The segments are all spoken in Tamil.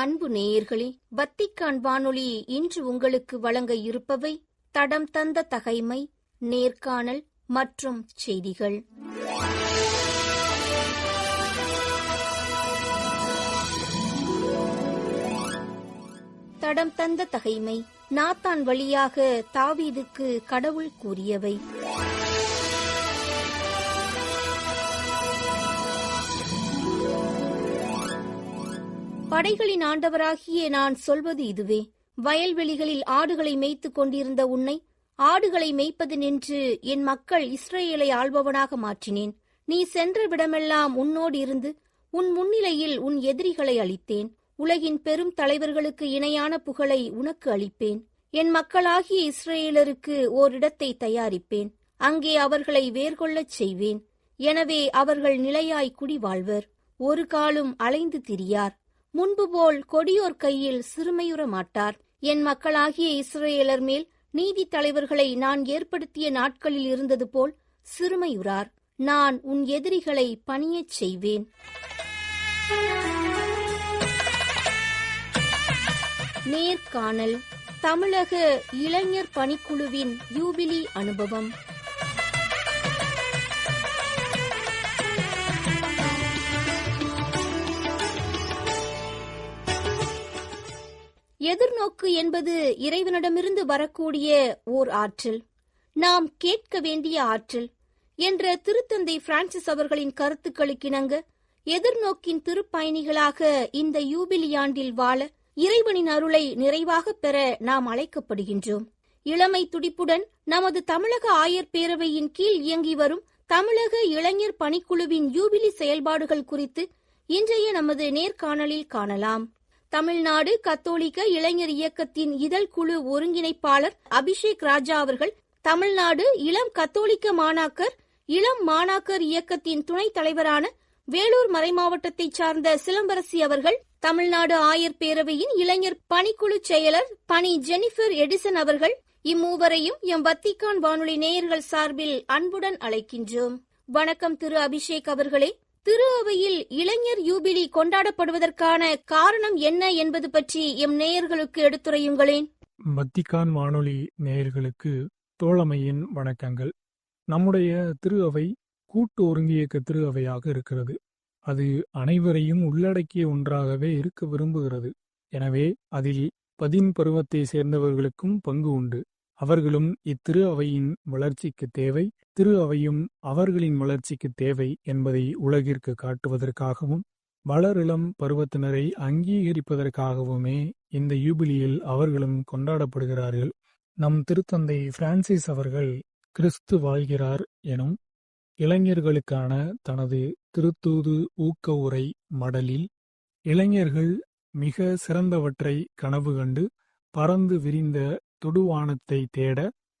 அன்பு நேயர்களே வத்திக்கான் வானொலி இன்று உங்களுக்கு வழங்க இருப்பவை தடம் தந்த தகைமை நேர்காணல் மற்றும் செய்திகள். தடம் தந்த தகைமை நாத்தான் வழியாக தாவீதுக்கு கடவுள் கூறியவை. படைகளின் ஆண்டவராகிய நான் சொல்வது இதுவே. வயல்வெளிகளில் ஆடுகளை மேய்த்துக் கொண்டிருந்த உன்னை ஆடுகளை மேய்ப்பது நின்று என் மக்கள் இஸ்ரேலை ஆள்பவனாக மாற்றினேன். நீ சென்ற விடமெல்லாம் உன்னோடு இருந்து உன் முன்னிலையில் உன் எதிரிகளை அளித்தேன் உலகின் பெரும் தலைவர்களுக்கு இணையான புகழை உனக்கு அளிப்பேன். என் மக்களாகிய இஸ்ரேலருக்கு ஓரிடத்தை தயாரிப்பேன். அங்கே அவர்களை வேர்கொள்ளச் செய்வேன். எனவே அவர்கள் நிலையாய் குடி வாழ்வர் ஒரு காலும் அலைந்து திரியார். முன்பு போல் கொடியோர் கையில் சிறுமையுற மாட்டார். என் மக்களாகிய இஸ்ரேலர் மேல் நீதி தலைவர்களை நான் ஏற்படுத்திய நாட்களில் இருந்தது போல் சிறுமையுறார். நான் உன் எதிரிகளை பணியச் செய்வேன். நேர்காணல். தமிழக இளைஞர் பணிக்குழுவின் யூபிலி அனுபவம். எதிர்நோக்கு என்பது இறைவனிடமிருந்து வரக்கூடிய ஓர் ஆற்றல். நாம் கேட்க வேண்டிய ஆற்றல் என்ற திருத்தந்தை பிரான்சிஸ் அவர்களின் கருத்துக்களுக்கிணங்க எதிர்நோக்கின் திருப்பயணிகளாக இந்த யூபிலியாண்டில் வாழ இறைவனின் அருளை நிறைவாக பெற நாம் அழைக்கப்படுகின்றோம். இளமை துடிப்புடன் நமது தமிழக ஆயர் பேரவையின் கீழ் இயங்கி வரும் தமிழக இளைஞர் பணிக்குழுவின் யூபிலி செயல்பாடுகள் குறித்து இன்றைய நமது நேர்காணலில் காணலாம். தமிழ்நாடு கத்தோலிக்க இளைஞர் இயக்கத்தின் இதழ் குழு ஒருங்கிணைப்பாளர் அபிஷேக் ராஜா அவர்கள் தமிழ்நாடு இளம் கத்தோலிக்க மாணாக்கர் இளம் மாணாக்கர் இயக்கத்தின் துணைத் தலைவரான வேலூர் மறைமாவட்டத்தைச் சார்ந்த சிலம்பரசி அவர்கள் தமிழ்நாடு ஆயர் பேரவையின் இளைஞர் பணிக்குழு செயலர் பணி ஜெனிஃபர் எடிசன் அவர்கள் இம்மூவரையும் எம் வத்திக்கான் வானொலி நேயர்கள் சார்பில் அன்புடன் அழைக்கின்றோம். வணக்கம் திரு அபிஷேக் அவர்களே. திரு அவையில் இளைஞர் யூபிலி கொண்டாடப்படுவதற்கான காரணம் என்ன என்பது பற்றி எம் நேயர்களுக்கு எடுத்துரையுங்களேன். வத்திக்கான் வானொலி நேயர்களுக்கு தோழமையின் வணக்கங்கள். நம்முடைய திரு அவை கூட்டு ஒருங்கியக்க திரு அவையாக இருக்கிறது. அது அனைவரையும் உள்ளடக்கிய ஒன்றாகவே இருக்க விரும்புகிறது. எனவே அதில் பதின் பருவத்தை சேர்ந்தவர்களுக்கும் பங்கு உண்டு. அவர்களும் இத்திரு அவையின் வளர்ச்சிக்கு தேவை. திரு அவையும் அவர்களின் வளர்ச்சிக்கு தேவை என்பதை உலகிற்கு காட்டுவதற்காகவும் வளரிளம் பருவத்தினரை அங்கீகரிப்பதற்காகவுமே இந்த யூபிலியில் அவர்களும் கொண்டாடப்படுகிறார்கள். நம் திருத்தந்தை பிரான்சிஸ் அவர்கள் கிறிஸ்து வாழ்கிறார் எனும் இளைஞர்களுக்கான தனது திருத்தூது ஊக்க உரை மடலில் இளைஞர்கள் மிக சிறந்தவற்றை கனவு கண்டு பறந்து விரிந்த தொடுவானத்தை தேட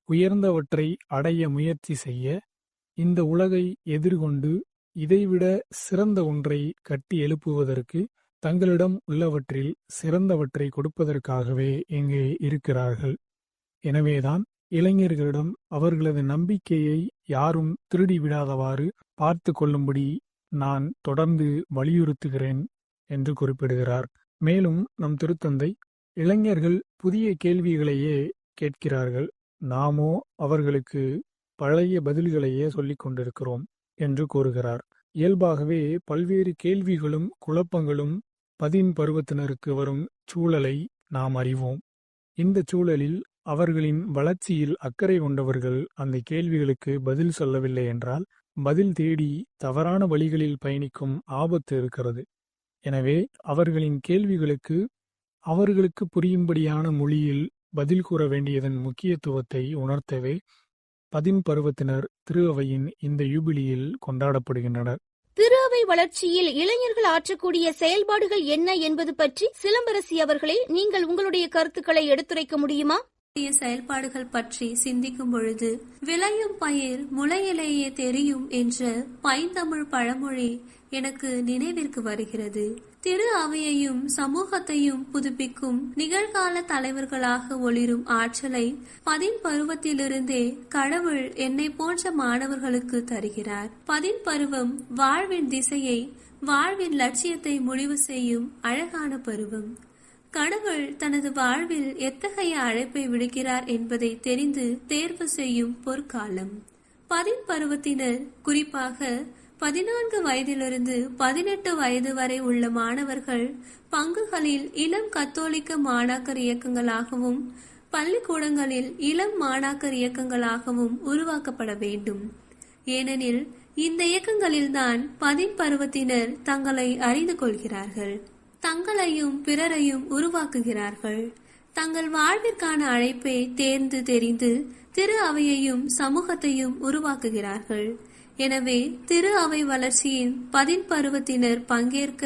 உயர்ந்தவற்றை அடைய முயற்சி செய்ய இந்த உலகை எதிர்கொண்டு இதைவிட சிறந்த ஒன்றை கட்டி எழுப்புவதற்கு தங்களிடம் உள்ளவற்றில் சிறந்தவற்றை கொடுப்பதற்காகவே இங்கே இருக்கிறார்கள். எனவேதான் இளைஞர்களிடம் அவர்களது நம்பிக்கையை யாரும் திருடிவிடாதவாறு பார்த்து கொள்ளும்படி நான் தொடர்ந்து வலியுறுத்துகிறேன் என்று குறிப்பிடுகிறார். மேலும் நம் திருத்தந்தை இளைஞர்கள் புதிய கேள்விகளையே கேட்கிறார்கள். நாமோ அவர்களுக்கு பழைய பதில்களையே சொல்லிக் கொண்டிருக்கிறோம் என்று கூறுகிறார். இயல்பாகவே பல்வேறு கேள்விகளும் குழப்பங்களும் பதின் பருவத்தினருக்கு வரும் சூழலை நாம் அறிவோம். இந்த சூழலில் அவர்களின் வளர்ச்சியில் அக்கறை கொண்டவர்கள் அந்த கேள்விகளுக்கு பதில் சொல்லவில்லை என்றால் பதில் தேடி தவறான வழிகளில் பயணிக்கும் ஆபத்து இருக்கிறது. எனவே அவர்களின் கேள்விகளுக்கு அவர்களுக்கு புரியும்படியான மொழியில் பதில் கூற வேண்டியதன் முக்கியத்துவத்தை உணர்த்தவே பதின் பருவத்தினர் திரு அவையின் இந்த யூபிலியில் கொண்டாடப்படுகின்றனர். திரு அவை வளர்ச்சியில் இளைஞர்கள் ஆற்றக்கூடிய செயல்பாடுகள் என்ன என்பது பற்றி சிலம்பரசி அவர்களே நீங்கள் உங்களுடைய கருத்துக்களை எடுத்துரைக்க முடியுமா? புதிய செயல்பாடுகள் பற்றி சிந்திக்கும் பொழுது விளையும் பயிர் முளையிலேயே தெரியும் என்ற பைந்தமிழ் பழமொழி எனக்கு நினைவிற்கு வருகிறது. திரு அவையையும் சமூகத்தையும் புதுப்பிக்கும் நிகழ்கால தலைவர்களாக ஒளிரும் ஆற்றலை பதின் பருவத்திலிருந்தே கடவுள் என்னை போன்ற மாணவர்களுக்கு தருகிறார். பதின் பருவம் வாழ்வின் திசையை வாழ்வின் லட்சியத்தை முடிவு செய்யும் அழகான பருவம். கடவுள் தனது வாழ்வில் எத்தகைய அழைப்பை விடுக்கிறார் என்பதை தெரிந்து தேர்வு செய்யும் பொற்காலம். பதின் பருவத்தினர் குறிப்பாக பதினான்கு வயதிலிருந்து பதினெட்டு வயது வரை உள்ள மாணவர்கள் பங்குகளில் இளம் கத்தோலிக்க மாணாக்கர் இயக்கங்களாகவும் பள்ளிக்கூடங்களில் இளம் மாணாக்கர் இயக்கங்களாகவும் உருவாக்கப்பட வேண்டும். ஏனெனில் இந்த இயக்கங்களில்தான் பதின் பருவத்தினர் தங்களை அறிந்து கொள்கிறார்கள். தங்களையும் பிறரையும் உருவாக்குகிறார்கள். தங்கள் வாழ்விற்கான அழைப்பை தேர்ந்து தெரிந்து திரு அவையையும் சமூகத்தையும் உருவாக்குகிறார்கள். எனவே திரு அவை வளர்ச்சியின் பதின் பருவத்தினர் பங்கேற்க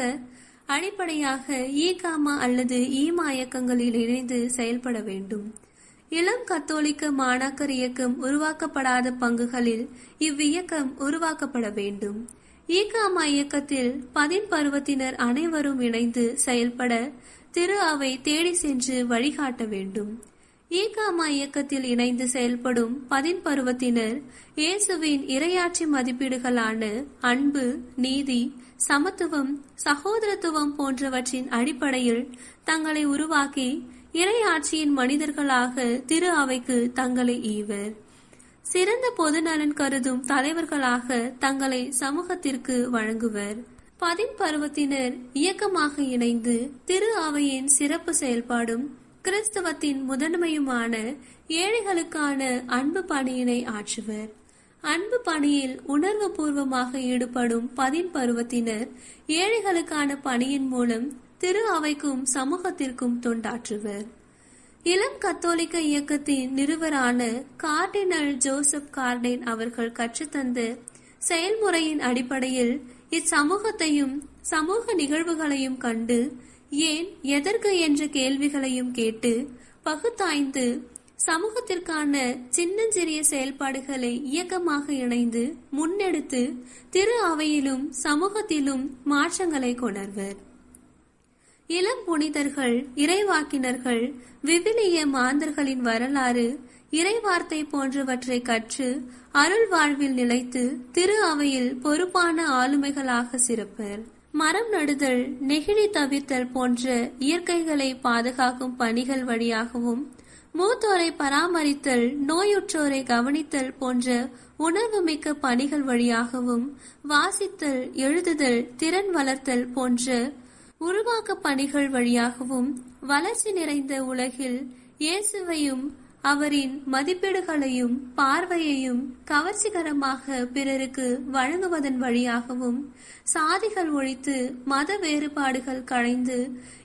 அடிப்படையாக ஈகாமா அல்லது ஈமா இயக்கங்களில் இணைந்து செயல்பட வேண்டும். இளம் கத்தோலிக்க மாணாக்கர் இயக்கம் உருவாக்கப்படாத பங்குகளில் இவ்வியக்கம் உருவாக்கப்பட வேண்டும். ஈகாமா இயக்கத்தில் பதின் பருவத்தினர் அனைவரும் இணைந்து செயல்பட திரு அவை தேடி சென்று வழிகாட்ட வேண்டும். ஈகாமா இயக்கத்தில் இணைந்து செயல்படும் பதின் பருவத்தினர் இயேசுவின் இரையாட்சி மதிப்பீடுகளான அன்பு நீதி சமத்துவம் சகோதரத்துவம் போன்றவற்றின் அடிப்படையில் தங்களை உருவாக்கி இறையாட்சியின் மனிதர்களாக திரு அவைக்கு தங்களை ஈவர். சிறந்த பொது நலன் கருதும் தலைவர்களாக தங்களை சமூகத்திற்கு வழங்குவர். பதின் பருவத்தினர் இயக்கமாக இணைந்து திரு அவையின் சிறப்பு செயல்பாடும் கிறிஸ்தவத்தின் முதன்மையுமான ஏழைகளுக்கான அன்பு பணியினை ஆற்றுவர். அன்பு பணியில் உணர்வு பூர்வமாக ஈடுபடும் பதின் பருவத்தினர் ஏழைகளுக்கான பணியின் மூலம் திரு அவைக்கும் சமூகத்திற்கும் தொண்டாற்றுவர். இளம் கத்தோலிக்க இயக்கத்தின் நிறுவரான கார்டினல் ஜோசப் கார்டேன் அவர்கள் கற்றுத்தந்த செயல்முறையின் அடிப்படையில் இச்சமூகத்தையும் சமூக நிகழ்வுகளையும் கண்டு ஏன் எதற்கு என்ற கேள்விகளையும் கேட்டு பகுத்தாய்ந்து சமூகத்திற்கான சின்னஞ்சிறிய செயல்பாடுகளை இயக்கமாக இணைந்து முன்னெடுத்து திரு அவையிலும் சமூகத்திலும் மாற்றங்களை கொணர்வர். இளம் புனிதர்கள் இறைவாக்கினர்கள் விவிலிய மாந்தர்களின் வரலாறு இறைவார்த்தை போன்றவற்றை கற்று அருள் வாழ்வில் நிலைத்து திரு அவையில் பொறுப்பான ஆளுமைகளாக சிறப்பர். மரம் நடுதல் நெகிழி தவிர்த்தல் போன்ற இயற்கைகளை பாதுகாக்கும் பணிகள் வழியாகவும் மூத்தோரை பராமரித்தல் நோயுற்றோரை கவனித்தல் போன்ற உணர்வு மிக்க பணிகள் வழியாகவும் வாசித்தல் எழுதுதல் திறன் வளர்த்தல் போன்ற உருவாக்க பணிகள் வழியாகவும் வளர்ச்சி நிறைந்த உலகில் இயேசுவையும் அவரின் மதிப்பீடுகளையும் பார்வையையும் கவர்ச்சிகரமாக பிறருக்கு வழங்குவதன் வழியாகவும் சாதிகள் ஒழித்து மத வேறுபாடுகள் களைந்து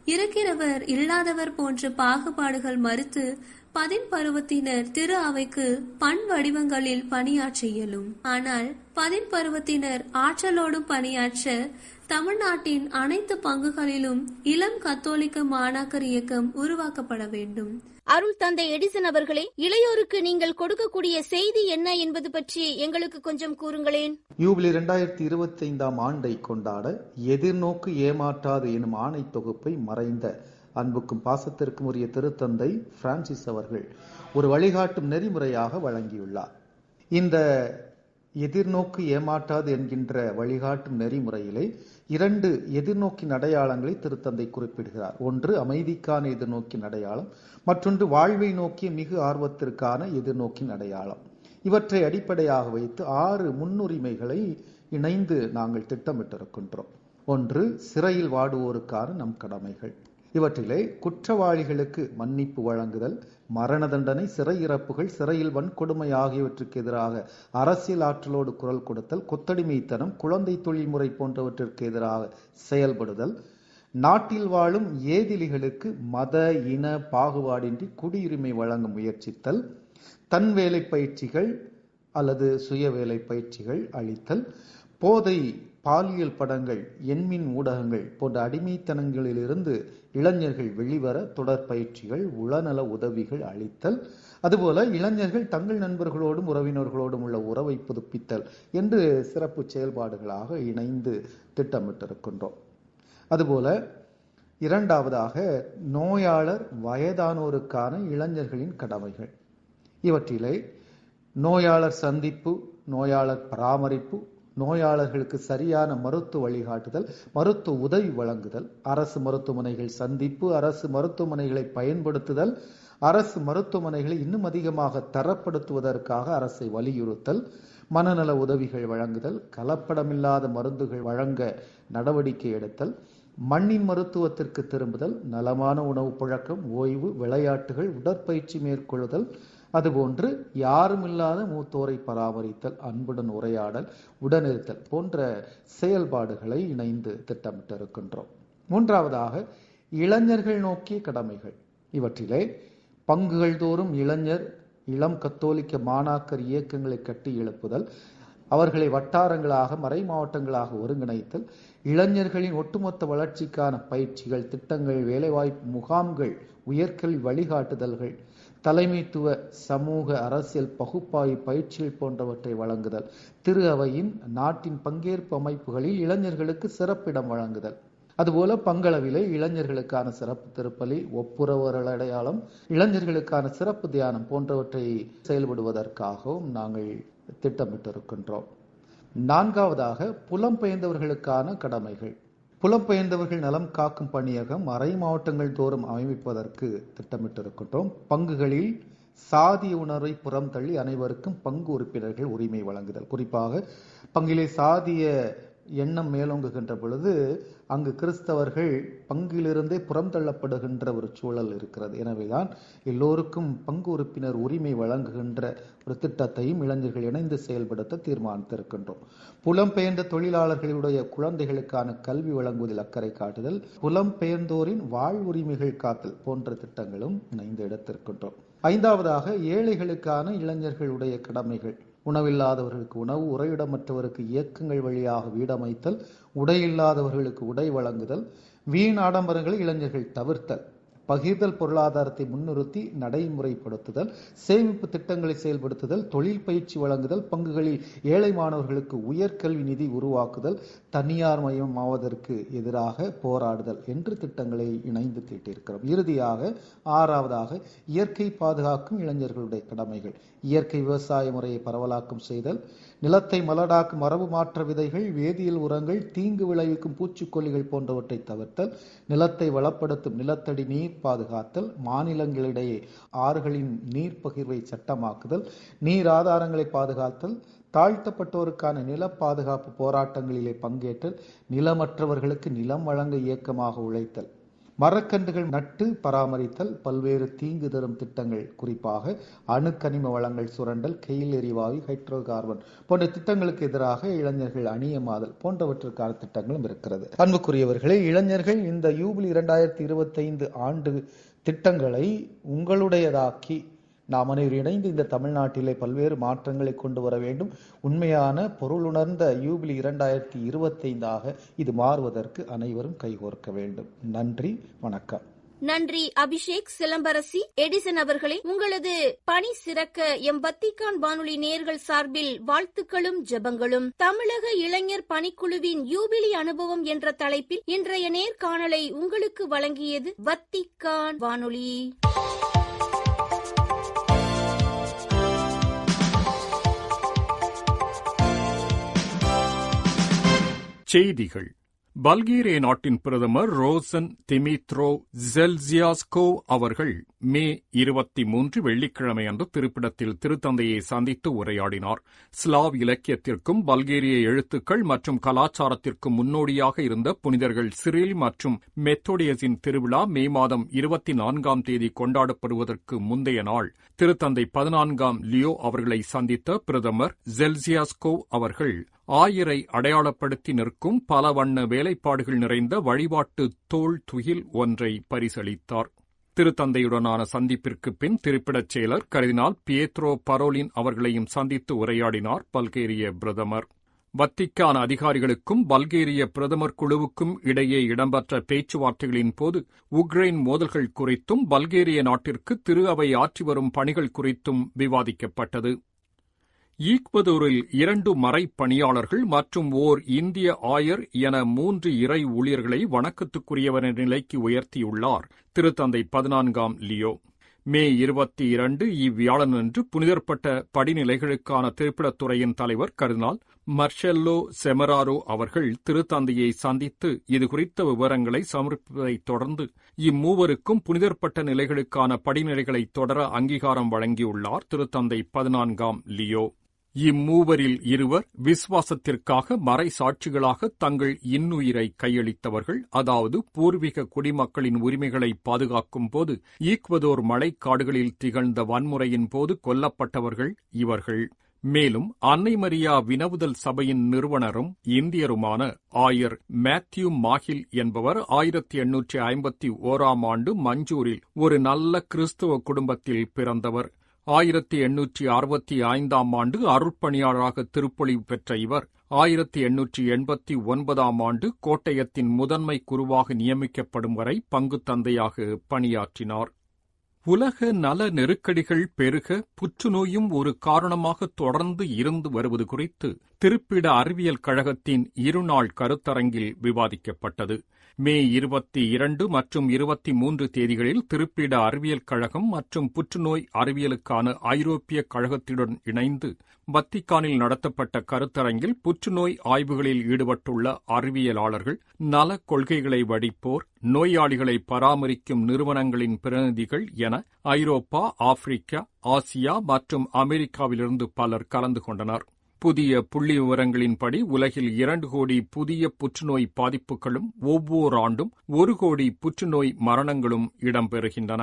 இருக்கிறவர் இல்லாதவர் போன்ற பாகுபாடுகள் மறுத்து பதின் பருவத்தினர் திரு அவைக்கு பண் வடிவங்களில் பணியாற்ற இயலும். ஆனால் பதின் பருவத்தினர் ஆற்றலோடும் பணியாற்ற தமிழ்நாட்டின் அனைத்து பங்குகளிலும் இளம் கத்தோலிக்க மாணாக்கர் இயக்கம் உருவாக்கப்பட வேண்டும். அருள் தந்தை எடிசன் அவர்களே இளையோருக்கு நீங்கள் கொடுக்கக்கூடிய செய்தி என்ன என்பது பற்றி எங்களுக்கு கொஞ்சம் கூறுங்களேன். யூபிலி இரண்டாயிரத்தி இருபத்தி ஐந்தாம் ஆண்டை கொண்டாட எதிர்நோக்கு ஏமாற்றாது எனும் ஆணை தொகுப்பை மறைந்த அன்புக்கும் பாசத்திற்கும் உரிய திருத்தந்தை பிரான்சிஸ் அவர்கள் ஒரு வழிகாட்டும் நெறிமுறையாக வழங்கியுள்ளார். இந்த எதிர்நோக்கு ஏமாற்றாது என்கின்ற வழிகாட்டும் நெறிமுறையிலே இரண்டு எதிர்நோக்கின் அடையாளங்களை திருத்தந்தை குறிப்பிடுகிறார். ஒன்று அமைதிக்கான எதிர்நோக்கின் அடையாளம் மற்றொன்று வாழ்வை நோக்கிய மிகு ஆர்வத்திற்கான எதிர்நோக்கின் அடையாளம் இவற்றை அடிப்படையாக வைத்து ஆறு முன்னுரிமைகளை இணைந்து நாங்கள் திட்டமிட்டிருக்கின்றோம். ஒன்று சிறையில் வாடுவோருக்கான நம் கடமைகள். இவற்றிலே குற்றவாளிகளுக்கு மன்னிப்பு வழங்குதல் மரண தண்டனை சிறை இறப்புகள் சிறையில் வன்கொடுமை ஆகியவற்றுக்கு எதிராக அரசியல் ஆற்றலோடு குரல் கொடுத்தல் கொத்தடிமைத்தனம் குழந்தை தொழில்முறை போன்றவற்றிற்கு எதிராக செயல்படுதல் நாட்டில் வாழும் ஏதிலிகளுக்கு மத இன பாகுபாடின்றி குடியுரிமை வழங்க முயற்சித்தல் தன் வேலை பயிற்சிகள் அல்லது சுய வேலை பயிற்சிகள் அளித்தல் போதை பாலியல் படங்கள் எண்மின் ஊடகங்கள் போன்ற அடிமைத்தனங்களிலிருந்து இளைஞர்கள் வெளிவர தொடர் பயிற்சிகள் உளநல உதவிகள் அளித்தல் அதுபோல இளைஞர்கள் தங்கள் நண்பர்களோடும் உறவினர்களோடும் உள்ள உறவை புதுப்பித்தல் என்று சிறப்பு செயல்பாடுகளாக இணைந்து திட்டமிட்டிருக்கின்றோம். அதுபோல இரண்டாவதாக நோயாளர் வயதானோருக்கான இளைஞர்களின் கடமைகள். இவற்றிலே நோயாளர் சந்திப்பு நோயாளர் பராமரிப்பு நோயாளர்களுக்கு சரியான மருத்துவ வழிகாட்டுதல் மருத்துவ உதவி வழங்குதல் அரசு மருத்துவமனைகள் சந்திப்பு அரசு மருத்துவமனைகளை பயன்படுத்துதல் அரசு மருத்துவமனைகளை இன்னும் அதிகமாக தரப்படுத்துவதற்காக அரசை வலியுறுத்தல் மனநல உதவிகள் வழங்குதல் கலப்படமில்லாத மருந்துகள் வழங்க நடவடிக்கை எடுத்தல் மண்ணின் மருத்துவத்திற்கு திரும்புதல் நலமான உணவு பழக்கம் ஓய்வு விளையாட்டுகள் உடற்பயிற்சி மேற்கொள்ளுதல் அதுபோன்று யாருமில்லாத மூத்தோரை பராமரித்தல் அன்புடன் உரையாடல் உடனிருத்தல் போன்ற செயல்பாடுகளை இணைந்து திட்டமிட்டிருக்கின்றோம். மூன்றாவதாக இளைஞர்கள் நோக்கிய கடமைகள். இவற்றிலே பங்குகள் தோறும் இளைஞர் இளம் கத்தோலிக்க மாணாக்கர் இயக்கங்களை கட்டி எழுப்புதல் அவர்களை வட்டாரங்களாக மறை மாவட்டங்களாக ஒருங்கிணைத்தல் இளைஞர்களின் ஒட்டுமொத்த வளர்ச்சிக்கான பயிற்சிகள் திட்டங்கள் வேலைவாய்ப்பு முகாம்கள் உயர்கல்வி வழிகாட்டுதல்கள் தலைமைத்துவ சமூக அரசியல் பகுப்பாய்வு பயிற்சிகள் போன்றவற்றை வழங்குதல். திரு அவையின் நாட்டின் பங்கேற்பு அமைப்புகளில் இளைஞர்களுக்கு சிறப்பிடம் வழங்குதல். அதுபோல பங்களவிலே இளைஞர்களுக்கான சிறப்பு திருப்பலி ஒப்புரவர்கள் அடையாளம் இளைஞர்களுக்கான சிறப்பு தியானம் போன்றவற்றை செயல்படுவதற்காகவும் நாங்கள் திட்டமிட்டிருக்கின்றோம். நான்காவதாக புலம்பெயர்ந்தவர்களுக்கான கடமைகள். புலம்பெயர்ந்தவர்கள் நலம் காக்கும் பணியகம் மறை மாவட்டங்கள் தோறும் அமைப்பதற்கு திட்டமிட்டிருக்கின்றோம். பங்குகளில் சாதிய உணர்வை புறம் தள்ளி அனைவருக்கும் பங்கு உறுப்பினர்கள் உரிமை வழங்குதல். குறிப்பாக பங்கிலே சாதிய எண்ணம் மேலோங்குகின்ற பொழுது அங்கு கிறிஸ்தவர்கள் பங்கிலிருந்தே புறம் தள்ளப்படுகின்ற ஒரு சூழல் இருக்கிறது. எனவேதான் எல்லோருக்கும் பங்கு உறுப்பினர் உரிமை வழங்குகின்ற ஒரு திட்டத்தையும் இளைஞர்கள் இணைந்து செயல்படுத்த தீர்மானித்திருக்கின்றோம். புலம்பெயர்ந்த தொழிலாளர்களுடைய குழந்தைகளுக்கான கல்வி வழங்குவதில் அக்கறை காட்டுதல் புலம்பெயர்ந்தோரின் வாழ்வுரிமைகள் காத்தல் போன்ற திட்டங்களும் இணைந்து எடுத்திருக்கின்றோம். ஐந்தாவதாக ஏழைகளுக்கான இளைஞர்களுடைய கடமைகள். உணவில்லாதவர்களுக்கு உணவு உறையிடமற்றவருக்கு இயக்கங்கள் வழியாக வீடமைத்தல் உடையில்லாதவர்களுக்கு உடை வழங்குதல் வீண் ஆடம்பரங்களை இளைஞர்கள் தவிர்த்தல். பகிர்தல் பொருளாதாரத்தை முன்னிறுத்தி நடைமுறைப்படுத்துதல் சேமிப்பு திட்டங்களை செயல்படுத்துதல் தொழில் பயிற்சி வழங்குதல் பங்குகளில் ஏழை மாணவர்களுக்கு உயர்கல்வி நிதி உருவாக்குதல் தனியார் மயமாவதற்கு எதிராக போராடுதல் என்று திட்டங்களை இணைந்து தீட்டியிருக்கிறோம் இறுதியாக ஆறாவதாக இயற்கை பாதுகாக்கும் இளைஞர்களுடைய கடமைகள். இயற்கை விவசாய முறையை பரவலாக்கம் செய்தல் நிலத்தை மலடாக்கும் மரபு மாற்ற விதைகள் வேதியியல் உரங்கள் தீங்கு விளைவிக்கும் பூச்சிக்கொல்லிகள் போன்றவற்றை தவிர்த்தல் நிலத்தை வளப்படுத்தும் நிலத்தடி நீர் பாதுகாத்தல் மாநிலங்களிடையே ஆறுகளின் நீர் பகிர்வை சட்டமாக்குதல் நீர் ஆதாரங்களை பாதுகாத்தல் தாழ்த்தப்பட்டோருக்கான நில பாதுகாப்பு போராட்டங்களிலே பங்கேற்றல் நிலமற்றவர்களுக்கு நிலம் வழங்க இயக்கமாக உழைத்தல். மரக்கன்றுகள் நட்டு பராமரித்தல் பல்வேறு தீங்கு தரும் திட்டங்கள் குறிப்பாக அணுக்கனிம வளங்கள் சுரண்டல் கெயில் எரிவாயு ஹைட்ரோ கார்பன் போன்ற திட்டங்களுக்கு எதிராக இளைஞர்கள் அணியமாதல் போன்றவற்றுக்கான திட்டங்களும் இருக்கிறது. அன்புக்குரியவர்களே இளைஞர்கள் இந்த யூபிலி இரண்டாயிரத்தி இருபத்தைந்து ஆண்டு திட்டங்களை உங்களுடையதாக்கி நாம் அனைவரும் இணைந்து இந்த தமிழ்நாட்டிலே பல்வேறு மாற்றங்களை கொண்டு வர வேண்டும். உண்மையான பொருளுணர்ந்த யூபிலி இரண்டாயிரத்தி இருபத்தைந்தாக இது மாறுவதற்கு அனைவரும் கைகோர்க்க வேண்டும். நன்றி வணக்கம். நன்றி அபிஷேக் சிலம்பரசி எடிசன் அவர்களே. உங்களது பணி சிறக்க எம் வத்திக்கான் வானொலி நேர்கள் சார்பில் வாழ்த்துக்களும் ஜெபங்களும். தமிழக இளைஞர் பணிக்குழுவின் யூபிலி அனுபவம் என்ற தலைப்பில் இன்றைய நேர்காணலை உங்களுக்கு வழங்கியது வத்திக்கான் வானொலி. செய்திகள். பல்கேரிய நாட்டின் பிரதமர் ரோசன் திமித்ரோ ஜெல்சியாஸ்கோ அவர்கள் மே இருபத்தி மூன்று வெள்ளிக்கிழமை அன்று திருப்பிடத்தில் திருத்தந்தையை சந்தித்து உரையாடினார். ஸ்லாவ் இலக்கியத்திற்கும் பல்கேரிய எழுத்துக்கள் மற்றும் கலாச்சாரத்திற்கும் முன்னோடியாக இருந்த புனிதர்கள் சிரில் மற்றும் மெத்தோடியஸின் திருவிழா மே மாதம் இருபத்தி நான்காம் தேதி கொண்டாடப்படுவதற்கு முந்தைய நாள். திருத்தந்தை பதினான்காம் லியோ அவர்களை சந்தித்த பிரதமர் ஜெல்சியாஸ்கோ அவர்கள் ஆயிரை அடையாளப்படுத்தி நிற்கும் பல வண்ண வேலைப்பாடுகள் நிறைந்த வழிபாட்டு தோல் துயில் ஒன்றை பரிசளித்தார். திருத்தந்தையுடனான சந்திப்பிற்கு பின் திருப்பிடச் செயலர் கருதினால் பியேத்ரோ பரோலின் அவர்களையும் சந்தித்து உரையாடினார் பல்கேரிய பிரதமர். வத்திக்கான அதிகாரிகளுக்கும் பல்கேரிய பிரதமர் குழுவுக்கும் இடையே இடம்பெற்ற பேச்சுவார்த்தைகளின் போது உக்ரைன் மோதல்கள் குறித்தும் பல்கேரிய நாட்டிற்கு திரு அவை ஆற்றி வரும் பணிகள் குறித்தும் விவாதிக்கப்பட்டது. ஈக்வதூரில் இரண்டு மறை பணியாளர்கள் மற்றும் ஓர் இந்திய ஆயர் என மூன்று இறை ஊழியர்களை வணக்கத்துக்குரியவர் நிலைக்கு உயர்த்தியுள்ளார். திருத்தந்தை பதினான்காம் லியோ. மே இருபத்தி இரண்டு இவ்வியாழனன்று புனிதர்பட்ட படிநிலைகளுக்கான திருப்பிடத்துறையின் தலைவர் கருணால் மர்ஷெல்லோ செமராரோ அவர்கள் திருத்தந்தையை சந்தித்து இதுகுறித்த விவரங்களை சமர்ப்பிப்பதைத் தொடர்ந்து இம்மூவருக்கும் புனிதர்பட்ட நிலைகளுக்கான படிநிலைகளை தொடர அங்கீகாரம் வழங்கியுள்ளார் திருத்தந்தை பதினான்காம் லியோ. இம்மூவரில் இருவர் விசுவாசத்திற்காக மறைசாட்சிகளாக தங்கள் இன்னுயிரை கையளித்தவர்கள் அதாவது பூர்வீக குடிமக்களின் உரிமைகளை பாதுகாக்கும் போது ஈக்வதோர் மழைக்காடுகளில் திகழ்ந்த வன்முறையின் போது கொல்லப்பட்டவர்கள் இவர்கள். மேலும் அன்னை மரியா வினவுதல் சபையின் நிறுவனரும் இந்தியருமான ஆயர் மேத்யூ மாஹில் என்பவர் ஆயிரத்தி எண்ணூற்றி ஐம்பத்தி ஓராம் ஆண்டு மஞ்சூரில் ஒரு நல்ல கிறிஸ்துவ குடும்பத்தில் பிறந்தவர். ஆயிரத்தி எண்ணூற்றி அறுபத்தி ஐந்தாம் ஆண்டு அருட்பணியாளராக திருப்பொழிவு பெற்ற இவர் ஆயிரத்தி எண்ணூற்றி எண்பத்தி ஒன்பதாம் ஆண்டு கோட்டயத்தின் முதன்மை குருவாக நியமிக்கப்படும் வரை பங்கு தந்தையாக பணியாற்றினார். உலக நல நெருக்கடிகள் பெருக புற்றுநோயும் ஒரு காரணமாக தொடர்ந்து இருந்து வருவது குறித்து திருப்பிட அறிவியல் கழகத்தின் இருநாள் கருத்தரங்கில் விவாதிக்கப்பட்டது. மே இருபத்தி இரண்டு மற்றும் இருபத்தி மூன்று தேதிகளில் திருப்பிட அறிவியல் கழகம் மற்றும் புற்றுநோய் அறிவியலுக்கான ஐரோப்பிய கழகத்துடன் இணைந்து வத்திக்கானில் நடத்தப்பட்ட கருத்தரங்கில் புற்றுநோய் ஆய்வுகளில் ஈடுபட்டுள்ள அறிவியலாளர்கள் நல கொள்கைகளை வடிப்போர் நோயாளிகளை பராமரிக்கும் நிறுவனங்களின் பிரதிநிதிகள் என ஐரோப்பா ஆப்பிரிக்கா ஆசியா மற்றும் அமெரிக்காவிலிருந்து பலர் கலந்து கொண்டனர். புதிய புள்ளி விவரங்களின்படி உலகில் இரண்டு கோடி புதிய புற்றுநோய் பாதிப்புகளும் ஒவ்வொரு ஆண்டும் ஒரு கோடி புற்றுநோய் மரணங்களும் இடம்பெறுகின்றன.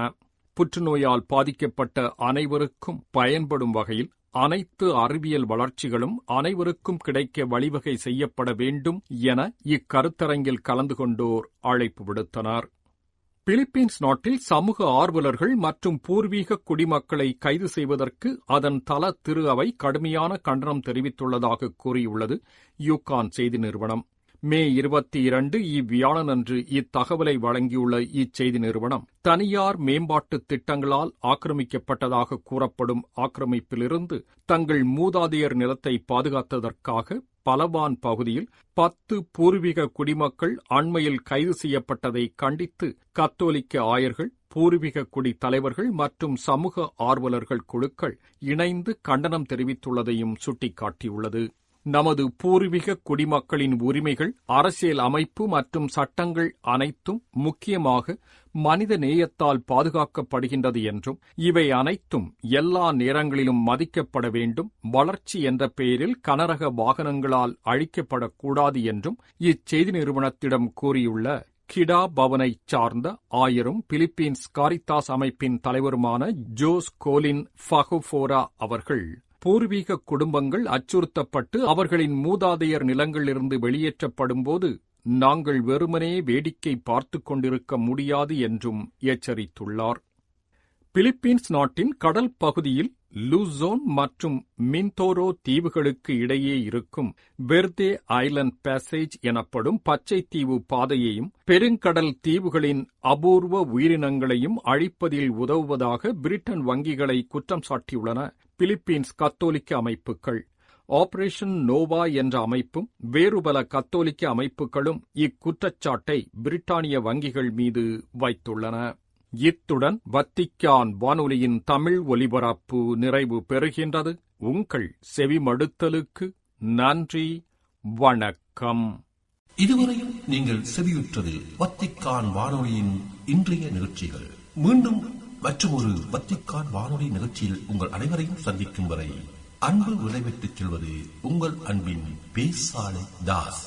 புற்றுநோயால் பாதிக்கப்பட்ட அனைவருக்கும் பயன்படும் வகையில் அனைத்து அறிவியல் வளர்ச்சிகளும் அனைவருக்கும் கிடைக்க வழிவகை செய்யப்பட வேண்டும் என இக்கருத்தரங்கில் கலந்து கொண்டோர் அழைப்பு விடுத்தனர். பிலிப்பீன்ஸ் நாட்டில் சமூக ஆர்வலர்கள் மற்றும் பூர்வீக குடிமக்களை கைது செய்வதற்கு அதன் தல திரு அவை கடுமையான கண்டனம் தெரிவித்துள்ளதாக கூறியுள்ளது யூகான் செய்தி நிறுவனம். மே இருபத்தி இரண்டு இவ்வியாழனன்று இத்தகவலை வழங்கியுள்ள இச்செய்தி நிறுவனம். தனியார் மேம்பாட்டு திட்டங்களால் ஆக்கிரமிக்கப்பட்டதாக கூறப்படும் ஆக்கிரமிப்பிலிருந்து தங்கள் மூதாதையர் நிலத்தை பாதுகாத்ததற்காக பலவான் பகுதியில் பத்து பூர்வீக குடிமக்கள் அண்மையில் கைது செய்யப்பட்டதை கண்டித்து கத்தோலிக்க ஆயர்கள் பூர்வீக குடி தலைவர்கள் மற்றும் சமூக ஆர்வலர்கள் குழுக்கள் இணைந்து கண்டனம் தெரிவித்துள்ளதையும் சுட்டிக்காட்டியுள்ளது. நமது பூர்வீக குடிமக்களின் உரிமைகள் அரசியல் அமைப்பு மற்றும் சட்டங்கள் அனைத்தும் முக்கியமாக மனித நேயத்தால் பாதுகாக்கப்படுகின்றது என்றும் இவை அனைத்தும் எல்லா நேரங்களிலும் மதிக்கப்பட வேண்டும் வளர்ச்சி என்ற பெயரில் கனரக வாகனங்களால் அழிக்கப்படக்கூடாது என்றும் இச்செய்தி நிறுவனத்திடம் கூறியுள்ள கிடா பவனை சார்ந்த ஆயரும் பிலிப்பீன்ஸ் காரித்தாஸ் அமைப்பின் தலைவருமான ஜோஸ் கோலின் ஃபகுஃபோரா அவர்கள் பூர்வீக குடும்பங்கள் அச்சுறுத்தப்பட்டு அவர்களின் மூதாதையர் நிலங்களிலிருந்து வெளியேற்றப்படும்போது நாங்கள் வெறுமனே வேடிக்கை பார்த்துக் கொண்டிருக்க முடியாது என்றும் எச்சரித்துள்ளார். பிலிப்பீன்ஸ் நாட்டின் கடல் பகுதியில் லூசோன் மற்றும் மின்தோரோ தீவுகளுக்கு இடையே இருக்கும் வெர்தே ஐலண்ட் பேசேஜ் எனப்படும் பச்சை தீவு பாதையையும் பெருங்கடல் தீவுகளின் அபூர்வ உயிரினங்களையும் அழிப்பதில் உதவுவதாக பிரிட்டன் வங்கிகளை குற்றம் சாட்டியுள்ளன. பிலிப்பீன்ஸ் கத்தோலிக்க அமைப்புகள். ஆபரேஷன் நோவா என்ற அமைப்பும் வேறு பல கத்தோலிக்க அமைப்புகளும் இக்குற்றச்சாட்டை பிரிட்டானிய வங்கிகள் மீது வைத்துள்ளன. இத்துடன் வத்திக்கான் வானொலியின் தமிழ் ஒலிபரப்பு நிறைவு பெறுகின்றது. உங்கள் செவிமடுத்தலுக்கு நன்றி. வணக்கம். இதுவரையில் நீங்கள் செவியுற்றது வத்திக்கான் வானொலியின் இன்றைய நிகழ்ச்சிகள். மீண்டும் மற்றும் ஒரு வத்திக்கான் வானொலி நிகழ்ச்சியில் உங்கள் அனைவரையும் சந்திக்கும் வரை அன்பு விடைபெற்றுச் செல்வது உங்கள் அன்பின் பேசாலை தாஸ்.